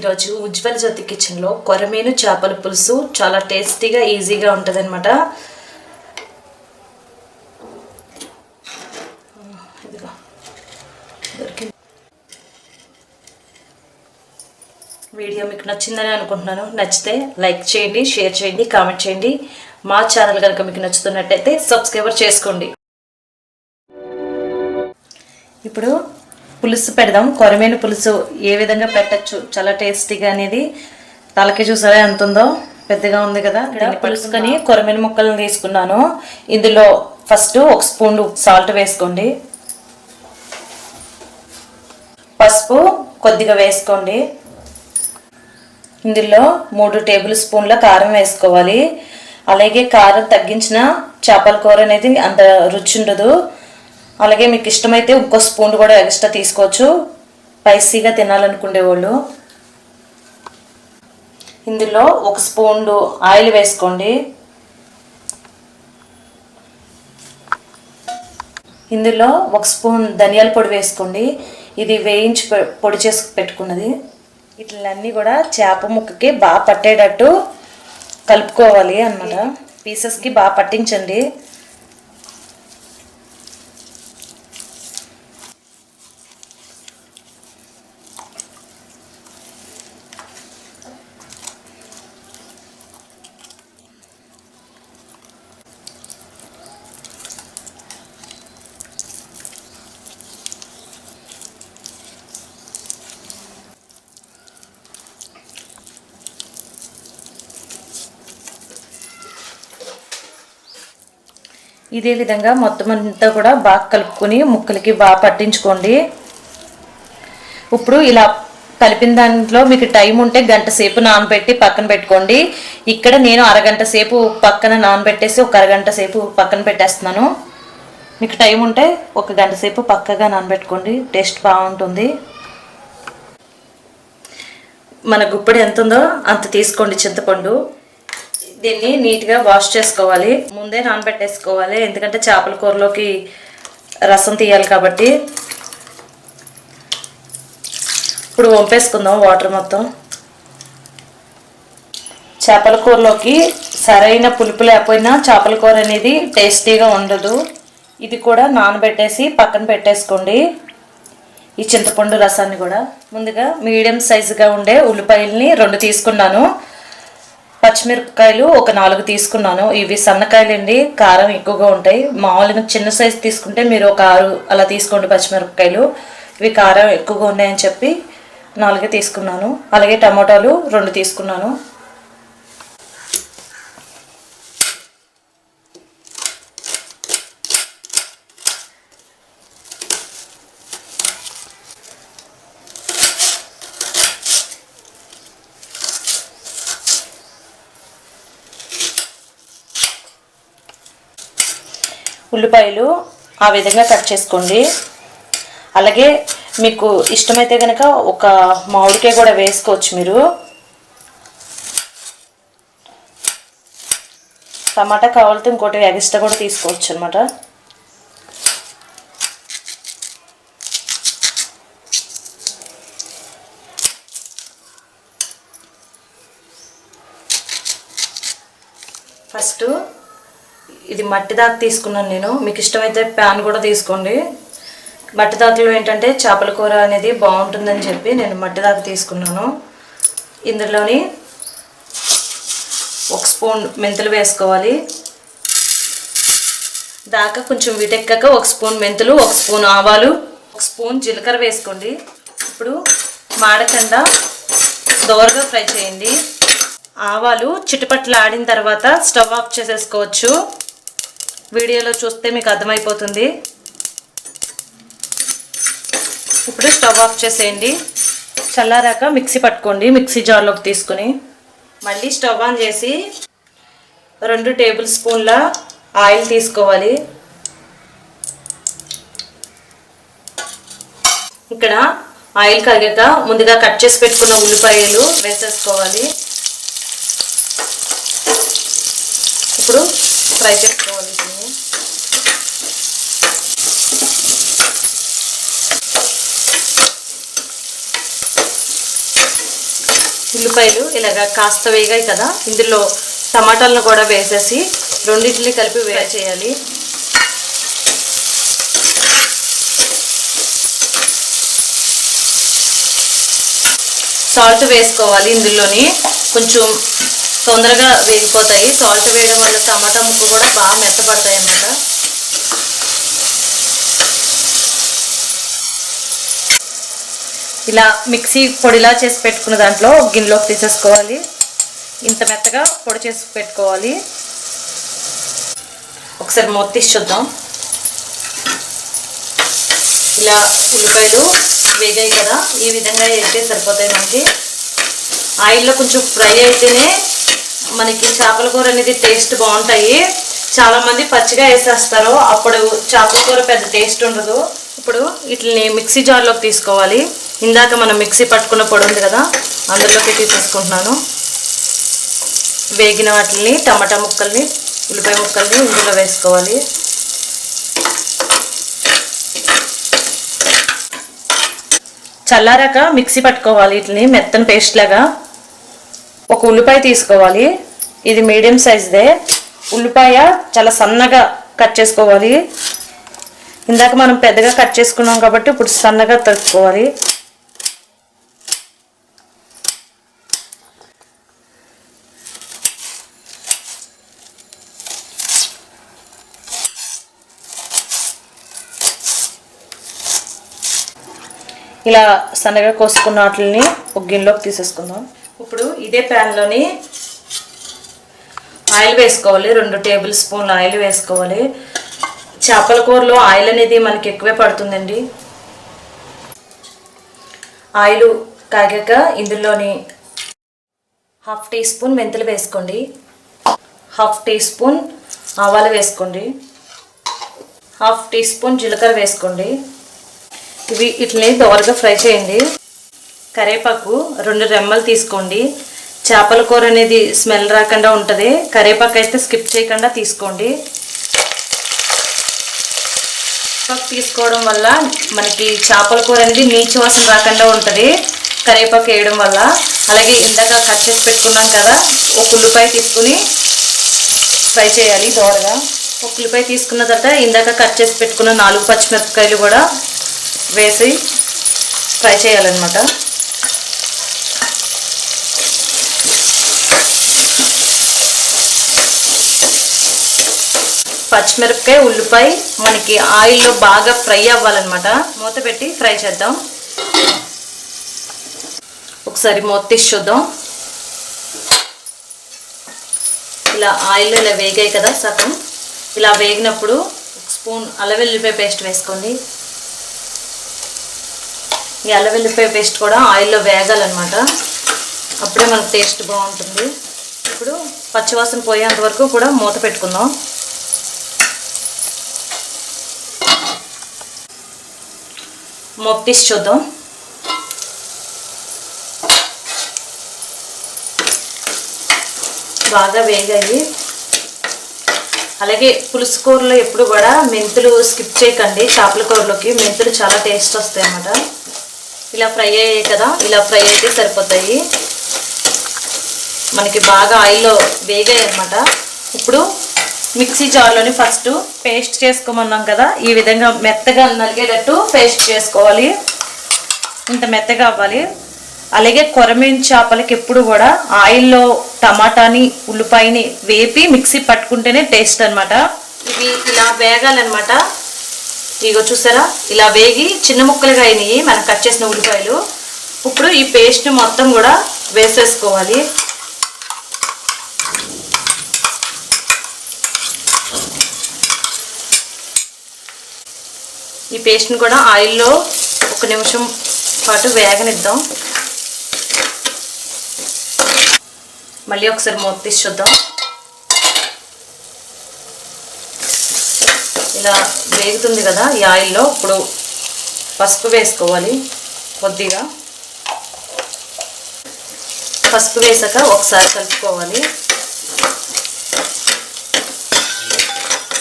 ఈరోజు ఉజ్వల జ్యోతి కిచెన్లో కొరమేను చేపల పులుసు చాలా టేస్టీగా ఈజీగా ఉంటుంది అనమాట వీడియో మీకు నచ్చిందని అనుకుంటున్నాను. నచ్చితే లైక్ చేయండి షేర్ చేయండి కామెంట్ చేయండి. మా ఛానల్ కనుక మీకు నచ్చుతున్నట్టయితే సబ్స్క్రైబర్ చేసుకోండి. ఇప్పుడు పులుసు పెడదాం. కొరమేను పులుసు ఏ విధంగా పెట్టచ్చు? చాలా టేస్టీగా అనేది తలకి చూసారా ఎంత ఉందో? పెద్దగా ఉంది కదా. పులుసుకొని కొరమేను ముక్కలను తీసుకున్నాను. ఇందులో ఫస్ట్ ఒక స్పూన్ సాల్ట్ వేసుకోండి. పసుపు కొద్దిగా వేసుకోండి. ఇందులో మూడు టేబుల్ స్పూన్ల కారం వేసుకోవాలి. అలాగే కారం తగ్గించిన చేపల కూర అనేది అంత రుచి ఉండదు. అలాగే మీకు ఇష్టమైతే ఇంకో స్పూన్ కూడా ఎక్స్ట్రా తీసుకోవచ్చు. స్పైసీగా తినాలనుకునే వాళ్ళు. ఇందులో ఒక స్పూన్ ఆయిల్ వేసుకోండి. ఇందులో ఒక స్పూన్ ధనియాల పొడి వేసుకోండి. ఇది వేయించి పొడి చేసి పెట్టుకున్నది. ఇట్లన్నీ కూడా చేప ముక్కకి బాగా పట్టేటట్టు కలుపుకోవాలి అన్నమాట. పీసెస్కి బాగా పట్టించండి. ఇదే విధంగా మొత్తం అంతా కూడా బాగా కలుపుకొని ముక్కలకి బాగా పట్టించుకోండి. ఇప్పుడు ఇలా కలిపిన దాంట్లో మీకు టైం ఉంటే గంట సేపు నానబెట్టి పక్కన పెట్టుకోండి. ఇక్కడ నేను అరగంట సేపు పక్కన నానబెట్టేసి ఒక అరగంట సేపు పక్కన పెట్టేస్తున్నాను. మీకు టైం ఉంటే ఒక గంట సేపు పక్కగా నానబెట్టుకోండి. టేస్ట్ బాగుంటుంది. మన గుప్పడి ఎంత ఉందో అంత తీసుకోండి చింతపండు. దీన్ని నీట్గా వాష్ చేసుకోవాలి. ముందే నానబెట్టేసుకోవాలి. ఎందుకంటే చేపల కూరలోకి రసం తీయాలి కాబట్టి. ఇప్పుడు వంపేసుకుందాం వాటర్ మొత్తం. చేపల కూరలోకి సరైన పులుపు లేకపోయినా చేపల కూర అనేది టేస్టీగా ఉండదు. ఇది కూడా నానబెట్టేసి పక్కన పెట్టేసుకోండి. ఈ చింతపండు రసాన్ని కూడా. ముందుగా మీడియం సైజుగా ఉండే ఉల్లిపాయల్ని రెండు తీసుకున్నాను. పచ్చిమిరపకాయలు ఒక నాలుగు తీసుకున్నాను. ఇవి సన్నకాయలు అండి కారం ఎక్కువగా ఉంటాయి. మామూలుగా చిన్న సైజు తీసుకుంటే మీరు ఒక ఆరు అలా తీసుకోండి పచ్చిమిరపకాయలు. ఇవి కారం ఎక్కువగా ఉన్నాయని చెప్పి నాలుగే తీసుకున్నాను. అలాగే టమాటాలు రెండు తీసుకున్నాను. ఉల్లిపాయలు ఆ విధంగా కట్ చేసుకోండి. అలాగే మీకు ఇష్టమైతే కనుక ఒక మామిడికాయ కూడా వేసుకోవచ్చు మీరు. టమాటా కావాలితే ఇంకోటి ఎగస్ట్రా కూడా తీసుకోవచ్చు అనమాట ఫస్ట్ ఇది మట్టి దాత తీసుకున్నాను నేను. మీకు ఇష్టమైతే ప్యాన్ కూడా తీసుకోండి. మట్టి దాకలో ఏంటంటే చేపల కూర అనేది బాగుంటుందని చెప్పి నేను మట్టి దాత తీసుకున్నాను. ఇందులోని ఒక స్పూన్ మెంతులు వేసుకోవాలి. దాకా కొంచెం వీటెక్కాక ఒక స్పూన్ మెంతులు ఒక స్పూన్ ఆవాలు ఒక స్పూన్ జీలకర్ర వేసుకోండి. ఇప్పుడు మాడకుండా దోరగా ఫ్రై చేయండి. ఆవాలు చిటుపట్లు ఆడిన తర్వాత స్టవ్ ఆఫ్ చేసేసుకోవచ్చు. వీడియోలో చూస్తే మీకు అర్థమైపోతుంది. ఇప్పుడు స్టవ్ ఆఫ్ చేసేయండి. చల్లారాక మిక్సీ పట్టుకోండి మిక్సీ జార్లోకి తీసుకుని. మళ్ళీ స్టవ్ ఆన్ చేసి రెండు టేబుల్ స్పూన్ల ఆయిల్ తీసుకోవాలి. ఇక్కడ ఆయిల్ కరిగాక ముందుగా కట్ చేసి పెట్టుకున్న ఉల్లిపాయలు వేసేసుకోవాలి. ఇప్పుడు ఫ్రై చేసుకోవాలి దీన్ని ఉల్లిపాయలు ఇలాగ కాస్త వేగాయి కదా. ఇందులో టమాటాలను కూడా వేసేసి రెండింటిని కలిపి వే చేయాలి. సాల్ట్ వేసుకోవాలి ఇందులోని. కొంచెం తొందరగా వేగిపోతాయి. సాల్ట్ వేయడం వల్ల టమాటా ముక్క కూడా బాగా మెత్తపడతాయి అన్నమాట ఇలా మిక్సీ పొడిలా చేసి పెట్టుకున్న దాంట్లో గిన్నెలోకి తీసేసుకోవాలి. ఇంత మెత్తగా పొడి చేసి పెట్టుకోవాలి. ఒకసారి మూత తీసి చూద్దాం. ఇలా ఉల్లిపాయలు వేగాయి కదా ఈ విధంగా వేస్తే సరిపోతాయి మనకి. ఆయిల్లో కొంచెం ఫ్రై అయితేనే మనకి చేపల కూర అనేది టేస్ట్ బాగుంటాయి. చాలామంది పచ్చిగా వేసేస్తారు. అప్పుడు చేపల కూర పెద్ద టేస్ట్ ఉండదు. ఇప్పుడు వీటిని మిక్సీ జార్లోకి తీసుకోవాలి. ఇందాక మనం మిక్సీ పట్టుకున్న పొడి ఉంది కదా అందులోకి తీసేసుకుంటున్నాను. వేగిన వాటిని టమాటా ముక్కల్ని ఉల్లిపాయ ముక్కల్ని ఇందులో వేసుకోవాలి. చల్లారాక మిక్సీ పట్టుకోవాలి వీటిని మెత్తని పేస్ట్ లాగా. ఒక ఉల్లిపాయ తీసుకోవాలి. ఇది మీడియం సైజ్దే. ఉల్లిపాయ చాలా సన్నగా కట్ చేసుకోవాలి. ఇందాక మనం పెద్దగా కట్ చేసుకున్నాం కాబట్టి ఇప్పుడు సన్నగా తరుక్కోవాలి ఇలా సన్నగా కోసుకున్న వాటిని ఒక గిన్నెలోకి తీసేసుకుందాం. ఇప్పుడు ఇదే ప్యాన్లోని ఆయిల్ వేసుకోవాలి. రెండు టేబుల్ స్పూన్ ఆయిల్ వేసుకోవాలి. చేపల కూరలో ఆయిల్ అనేది మనకి ఎక్కువే పడుతుందండి. ఆయిల్ కాగాక ఇందులోని హాఫ్ టీ స్పూన్ మెంతులు వేసుకోండి. హాఫ్ టీ స్పూన్ ఆవాలు వేసుకోండి. హాఫ్ టీ స్పూన్ జీలకర్ర వేసుకోండి. ఇవి ఇట్లని దోరగా ఫ్రై చేయండి. కరేపాకు రెండు రెమ్మలు తీసుకోండి. చేపల కూర అనేది స్మెల్ రాకుండా ఉంటుంది. కరేపాకు అయితే స్కిప్ చేయకుండా తీసుకోండి. కరేపాకు తీసుకోవడం వల్ల మనకి చేపల కూర అనేది నీచు వాసన రాకుండా ఉంటుంది. కరేపాకు వేయడం వల్ల. అలాగే ఇందాక కట్ చేసి పెట్టుకున్నాం కదా ఒక ఉల్లిపాయ తీసుకుని ఫ్రై చేయాలి దోరగా. ఒక ఉల్లిపాయ తీసుకున్న తర్వాత ఇందాక కట్ చేసి పెట్టుకున్న నాలుగు పచ్చిమిరపకాయలు కూడా వేసి ఫ్రై చేయాలన్నమాట. పచ్చిమిరపకాయ ఉల్లిపాయ మనకి ఆయిల్లో బాగా ఫ్రై అవ్వాలన్నమాట. మూత పెట్టి ఫ్రై చేద్దాం. ఒకసారి మూత తీసి చూద్దాం. ఇలా ఆయిల్ ఇలా వేగాయి కదా సగం. ఇలా వేగినప్పుడు ఒక స్పూన్ అల్లవెల్లిపాయ పేస్ట్ వేసుకోండి. ఈ అల్లం వెల్లిపాయ పేస్ట్ కూడా ఆయిల్లో వేగాలన్నమాట. అప్పుడే మనకు టేస్ట్ బాగుంటుంది. ఇప్పుడు పచ్చివాసన పోయేంత వరకు కూడా మూత పెట్టుకుందాం. మూత తీసి చూద్దాం. బాగా వేగాయి. అలాగే పులుసు కూరలో ఎప్పుడు కూడా మెంతులు స్కిప్ చేయకండి. చేపల కూరలోకి మెంతులు చాలా టేస్ట్ వస్తాయి అన్నమాట ఇలా ఫ్రై అయ్యాయి కదా ఇలా ఫ్రై అయితే సరిపోతాయి. మనకి బాగా ఆయిల్లో వేగాయి అనమాట ఇప్పుడు మిక్సీ జార్లోని ఫస్ట్ పేస్ట్ చేసుకోమన్నాం కదా ఈ విధంగా మెత్తగా నలిగేటట్టు పేస్ట్ చేసుకోవాలి. ఇంత మెత్తగా అవ్వాలి. అలాగే కొరమీన్ చేపలకి ఎప్పుడు కూడా ఆయిల్లో టమాటాని ఉల్లిపాయని వేపి మిక్సీ పట్టుకుంటేనే టేస్ట్ అనమాట ఇవి ఇలా వేగాలన్నమాట. ఇగో చూసారా? ఇలా వేగి చిన్న ముక్కలుగా అయినాయి. మనం కట్ చేసిన ఉల్లిపాయలు. ఇప్పుడు ఈ పేస్ట్ మొత్తం కూడా వేసేసుకోవాలి. ఈ పేస్ట్ని కూడా ఆయిల్లో ఒక నిమిషం పాటు వేగనిద్దాం. మళ్ళీ ఒకసారి మూత తీసి చూద్దాం. ఇలా వేగుతుంది కదా ఈ ఆయిల్లో ఇప్పుడు పసుపు వేసుకోవాలి కొద్దిగా. పసుపు వేసాక ఒకసారి కలుపుకోవాలి.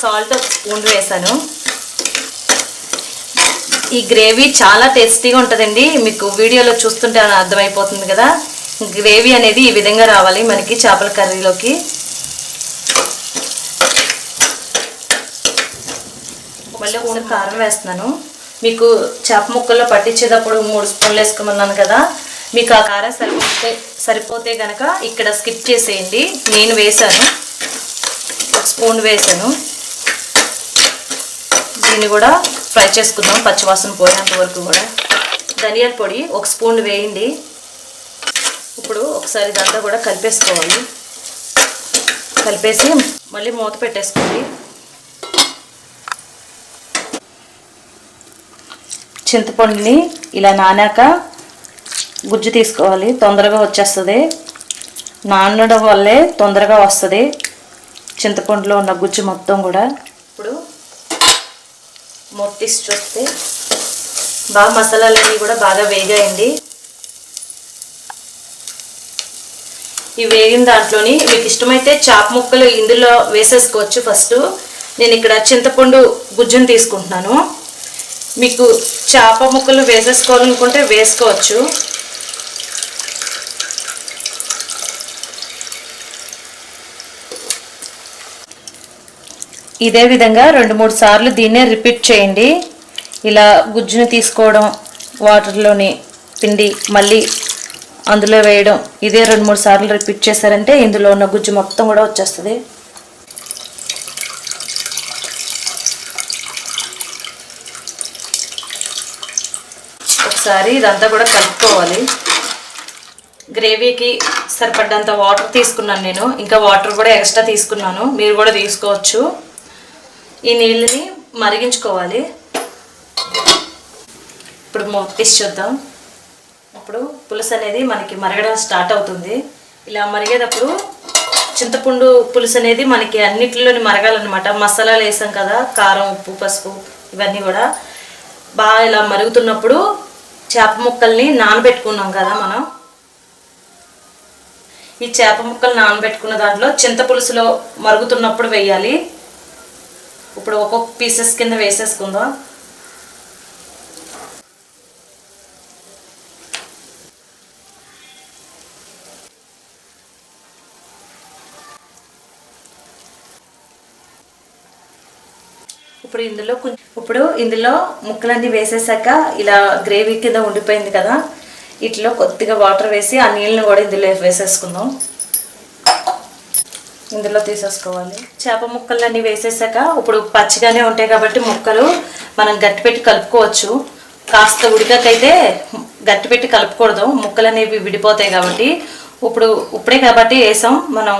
సాల్ట్ ఒక స్పూన్ వేసాను. ఈ గ్రేవీ చాలా టేస్టీగా ఉంటుందండి. మీకు వీడియోలో చూస్తుంటే అర్థమైపోతుంది కదా. గ్రేవీ అనేది ఈ విధంగా రావాలి మనకి చేపల కర్రీలోకి. మళ్ళీ ఒకసారి కారం వేస్తున్నాను. మీకు చేప ముక్కల్లో పట్టించేటప్పుడు మూడు స్పూన్లు వేసుకోమన్నాను కదా మీకు ఆ కారం సరిపోతే సరిపోతే కనుక ఇక్కడ స్కిప్ చేసేయండి. నేను వేసాను ఒక స్పూన్ వేసాను దీన్ని కూడా ఫ్రై చేసుకుందాం పచ్చివాసన పోయేంత వరకు కూడా. ధనియాల పొడి ఒక స్పూన్ వేయండి. ఇప్పుడు ఒకసారి ఇదంతా కూడా కలిపేసుకోవాలి. కలిపేసి మళ్ళీ మూత పెట్టేసుకోండి. చింతపండుని ఇలా నానాక గుజ్జు తీసుకోవాలి. తొందరగా వచ్చేస్తుంది. నానడం వల్లే తొందరగా వస్తుంది. చింతపండులో ఉన్న గుజ్జు మొత్తం కూడా ఇప్పుడు మూత చూస్తే బాగా మసాలాలన్నీ కూడా బాగా వేగాయండి. ఈ వేగిన దాంట్లోని మీకు ఇష్టమైతే చాప ముక్కలు ఇందులో వేసేసుకోవచ్చు. ఫస్ట్ నేను ఇక్కడ చింతపండు గుజ్జును తీసుకుంటున్నాను. మీకు చేప ముక్కలు వేసేసుకోవాలనుకుంటే వేసుకోవచ్చు. ఇదే విధంగా రెండు మూడు సార్లు దీన్నే రిపీట్ చేయండి. ఇలా గుజ్జును తీసుకోవడం వాటర్లోని పిండి మళ్ళీ అందులో వేయడం ఇదే రెండు మూడు సార్లు రిపీట్ చేశారంటే ఇందులో ఉన్న గుజ్జు మొత్తం కూడా వచ్చేస్తుంది. ఒకసారి ఇదంతా కూడా కలుపుకోవాలి. గ్రేవీకి సరిపడ్డంత వాటర్ తీసుకున్నాను నేను. ఇంకా వాటర్ కూడా ఎక్స్ట్రా తీసుకున్నాను. మీరు కూడా తీసుకోవచ్చు. ఈ నీళ్ళని మరిగించుకోవాలి. ఇప్పుడు మొత్తం తీసి చూద్దాం. ఇప్పుడు పులుసు అనేది మనకి మరగడం స్టార్ట్ అవుతుంది. ఇలా మరిగేటప్పుడు చింతపండు పులుసు అనేది మనకి అన్నిటిలోని మరగాలన్నమాట. మసాలాలు వేసాం కదా. కారం ఉప్పు పసుపు ఇవన్నీ కూడా బాగా ఇలా మరుగుతున్నప్పుడు చేప ముక్కల్ని నానబెట్టుకున్నాం కదా మనం. ఈ చేప ముక్కలు నానబెట్టుకున్న దాంట్లో చింతపులుసులో మరుగుతున్నప్పుడు వేయాలి. ఇప్పుడు ఒక్కొక్క పీసెస్ కింద వేసేసుకుందాం. ఇప్పుడు ఇందులో కొంచెం ఇప్పుడు ఇందులో ముక్కలన్నీ వేసేసాక ఇలా గ్రేవీ కింద ఉండిపోయింది కదా ఇట్లో కొద్దిగా వాటర్ వేసి ఆ నీళ్ళని కూడా ఇందులో వేసేసుకుందాం. ఇందులో తీసేసుకోవాలి. చేప ముక్కలన్నీ వేసేసాక ఇప్పుడు పచ్చిగానే ఉంటాయి కాబట్టి ముక్కలు మనం గట్టి పెట్టి కలుపుకోవచ్చు. కాస్త ఉడికకైతే గట్టి పెట్టి కలుపుకూడదు. ముక్కలు అనేవి విడిపోతాయి కాబట్టి ఇప్పుడు ఇప్పుడే కాబట్టి వేసాం. మనం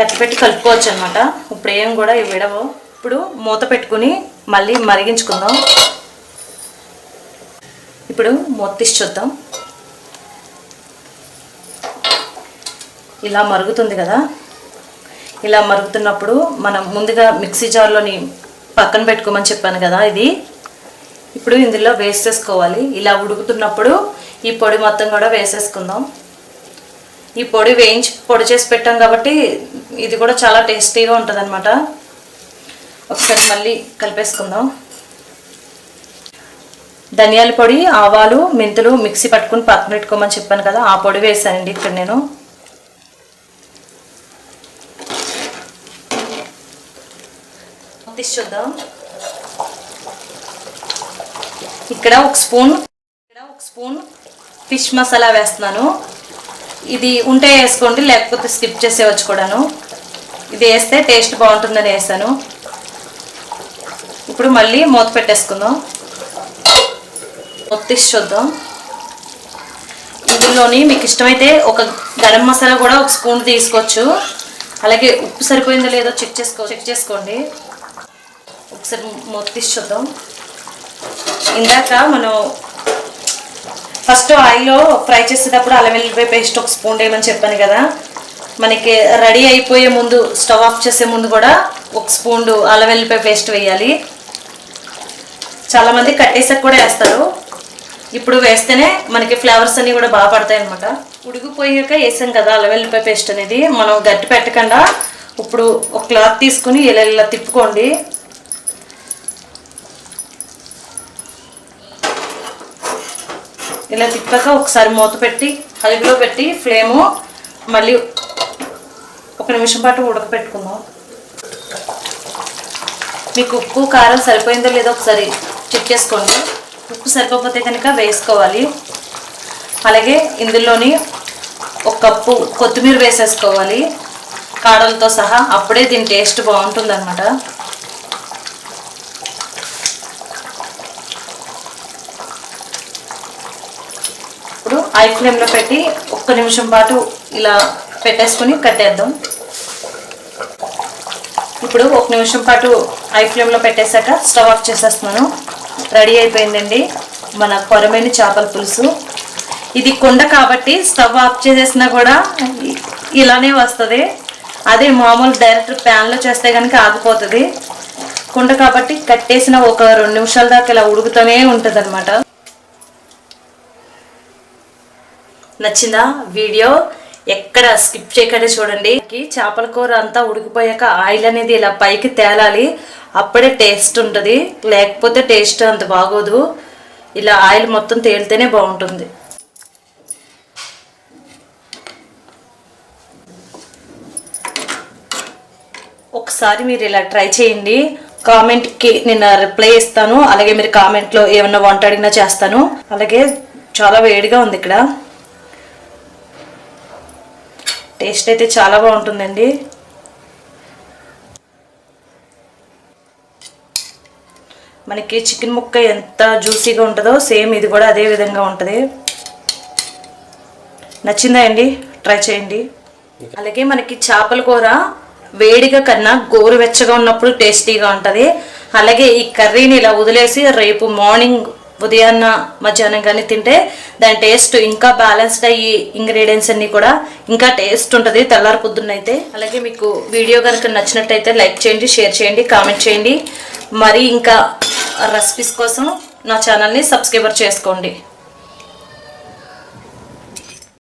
గట్టిపెట్టి కలుపుకోవచ్చు అనమాట ఇప్పుడు ఏం కూడా ఇవి విడవు. ఇప్పుడు మూత పెట్టుకుని మళ్ళీ మరిగించుకుందాం. ఇప్పుడు మూత తీసి చూద్దాం. ఇలా మరుగుతుంది కదా? ఇలా మరుగుతున్నప్పుడు మనం ముందుగా మిక్సీ జార్లోని పక్కన పెట్టుకోమని చెప్పాను కదా ఇది. ఇప్పుడు ఇందులో వేసేసుకోవాలి. ఇలా ఉడుకుతున్నప్పుడు ఈ పొడి మొత్తం కూడా వేసేసుకుందాం. ఈ పొడి వేయించి పొడి చేసి పెట్టాం కాబట్టి ఇది కూడా చాలా టేస్టీగా ఉంటుంది ఒకసారి మళ్ళీ కలిపేసుకుందాం. ధనియాల పొడి ఆవాలు మెంతులు మిక్సీ పట్టుకుని పక్కన పెట్టుకోమని చెప్పాను కదా ఆ పొడి వేసానండి ఇక్కడ నేను. తీసి చూద్దాం. ఇక్కడ ఒక స్పూన్ ఇక్కడ ఒక స్పూన్ ఫిష్ మసాలా వేస్తున్నాను. ఇది ఉంటే వేసుకోండి లేకపోతే స్కిప్ చేసేవచ్చు కూడాను. ఇది వేస్తే టేస్ట్ బాగుంటుందని వేసాను. ఇప్పుడు మళ్ళీ మూత పెట్టేసుకుందాం. మొత్తిసి చూద్దాం. ఇందులోని మీకు ఇష్టమైతే ఒక గరం మసాలా కూడా ఒక స్పూన్ తీసుకోవచ్చు. అలాగే ఉప్పు సరిపోయిందో లేదో చెక్ చేసుకో చెక్ చేసుకోండి. ఒకసారి మూత తీసి చూద్దాం. ఇందాక మనం ఫస్ట్ ఆయిల్లో ఫ్రై చేసేటప్పుడు అల్లం వెల్లిపాయ పేస్ట్ ఒక స్పూన్ వేయమని చెప్పాను కదా. మనకి రెడీ అయిపోయే ముందు స్టవ్ ఆఫ్ చేసే ముందు కూడా ఒక స్పూన్ అల్లం వెల్లిపాయ పేస్ట్ వేయాలి. చాలామంది కట్టేసాక కూడా వేస్తారు. ఇప్పుడు వేస్తేనే మనకి ఫ్లేవర్స్ అన్నీ కూడా బాగా పడతాయి అనమాట ఉడికిపోయాక వేసాం కదా అలవెల్లిపాయ పేస్ట్ అనేది. మనం గట్టి పెట్టకుండా ఇప్పుడు ఒక క్లాత్ తీసుకుని ఇలా ఇలా తిప్పుకోండి. ఇలా తిప్పాక ఒకసారి మూత పెట్టి హైలో పెట్టి ఫ్లేము మళ్ళీ ఒక నిమిషం పాటు ఉడకపెట్టుకుందాం. మీకు ఉప్పు కారం సరిపోయిందో లేదో ఒకసారి చెక్ చేసుకోండి ఉప్పు సరిపోతే కనుక వేసుకోవాలి. అలాగే ఇందులోని ఒక కప్పు కొత్తిమీర వేసేసుకోవాలి. కాడలతో సహా అప్పుడే దీని టేస్ట్ బాగుంటుంది అనమాట ఇప్పుడు ఐ ఫ్లేమ్లో పెట్టి ఒక్క నిమిషం పాటు ఇలా పెట్టేసుకొని కట్టేద్దాం. ఇప్పుడు ఒక నిమిషం పాటు ఐ ఫ్లేమ్లో పెట్టేశాక స్టవ్ ఆఫ్ చేసేస్తున్నాను. రెడీ అయిపోయిందండి. మన కొరమైన చేపల పులుసు. ఇది కుండ కాబట్టి స్టవ్ ఆఫ్ చేసేసినా కూడా ఇలానే వస్తుంది. అదే మామూలు డైరెక్ట్ ప్యాన్లో చేస్తే కనుక ఆగిపోతుంది. కుండ కాబట్టి కట్టేసిన ఒక రెండు నిమిషాల దాకా ఇలా ఉడుకుతూనే ఉంటుంది అనమాట నచ్చిందా వీడియో? ఎక్కడ స్కిప్ చేయకుండా చూడండి. చేపల కూర అంతా ఉడికిపోయాక ఆయిల్ అనేది ఇలా పైకి తేలాలి. అప్పుడే టేస్ట్ ఉంటుంది. లేకపోతే టేస్ట్ అంత బాగోదు. ఇలా ఆయిల్ మొత్తం తేలితేనే బాగుంటుంది. ఒకసారి మీరు ఇలా ట్రై చేయండి. కామెంట్కి నేను రిప్లై ఇస్తాను. అలాగే మీరు కామెంట్లో ఏమన్నా వంట అడిగినా చేస్తాను. అలాగే చాలా వేడిగా ఉంది ఇక్కడ. టేస్ట్ అయితే చాలా బాగుంటుందండి. మనకి చికెన్ ముక్క ఎంత జ్యూసీగా ఉంటుందో సేమ్ ఇది కూడా అదే విధంగా ఉంటుంది. నచ్చిందా అండి? ట్రై చేయండి. అలాగే మనకి చేపల కూర వేడిగా కన్నా గోరువెచ్చగా ఉన్నప్పుడు టేస్టీగా ఉంటుంది. అలాగే ఈ కర్రీని ఇలా వదిలేసి రేపు మార్నింగ్ ఉదయాన్న మధ్యాహ్నం కానీ తింటే దాని టేస్ట్ ఇంకా బ్యాలెన్స్డ్ అయ్యి ఇంగ్రీడియంట్స్ అన్నీ కూడా ఇంకా టేస్ట్ ఉంటుంది తెల్లారి పొద్దున్నైతే అలాగే మీకు వీడియో కనుక నచ్చినట్టయితే లైక్ చేయండి షేర్ చేయండి కామెంట్ చేయండి. మరి ఇంకా రెసిపీస్ కోసం నా ఛానల్ని సబ్స్క్రైబర్ చేసుకోండి.